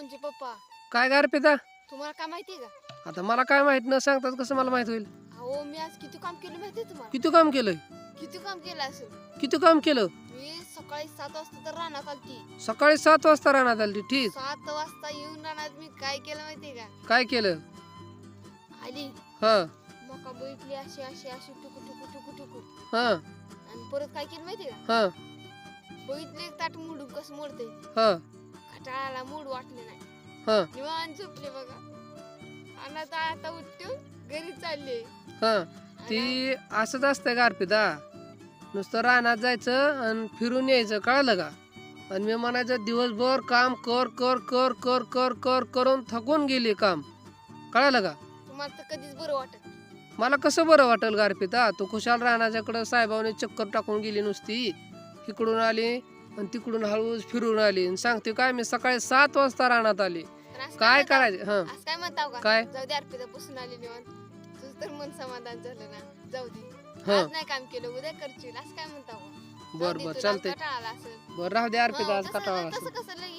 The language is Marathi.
म्हणजे पप्पा? काय गार पिता तुम्हाला काय माहितीये का? आता मला काय माहीत न सांगतात कसं मला माहीत होईल? अहो मी आज किती काम केलं माहितीये तुम्हाला? किती काम केलंय? किती काम केलं असेल किती काम केलं? मी सकाळी सात वाजता तर रानात आलती. सकाळी सात वाजता राहण्यात आली ठीक. सात वाजता येऊन रानात मी काय केलं माहितीये का? काय केलं? आली. हा. मका बघितली अशी अशी अशी टुकू टुकू टुकू टुकू. हा. आणि परत काय केलं माहितीये का? हा. बघितले एक ताट मोडून कसं मोडते हा. कटाळाला मूड वाटले नाही. हा. निवांत झोपले बघा. आणि आता आता उठून घरी चालले. हा. ती असंच असतंय का अर्पिता नुसतं रानात जायचं आणि फिरून यायचं कळलं का? आणि मी म्हणायचं दिवसभर काम कर कर कर कर कर कर करून थकून गेली काम. कळलं का? तुम्हाला तर कधीच बरं वाटत मला कसं बरं वाटेल का अर्पिता तू खुशाल रानाच्याकडं साहेबाने चक्कर टाकून गेली नुसती. इकडून आली आणि तिकडून हळूच फिरून आली. आणि सांगते काय मी सकाळी सात वाजता रानात आली. पण असं काय म्हणताव- करायचं? हा. असं काय म्हणताव का काय? जाऊ दे अर्पिता बसून आली निवांत. तुझं तर मन समाधान झालं ना. जाऊ दे. हा. आज नाही काम केलं उद्या करशील. असं काय म्हणताव का? जाऊ बर दे बर तुला चालतंय. कंटाळा आला असेल. बर राहू दे अर्पिता हो, आज कटाळा असेल. कसं लय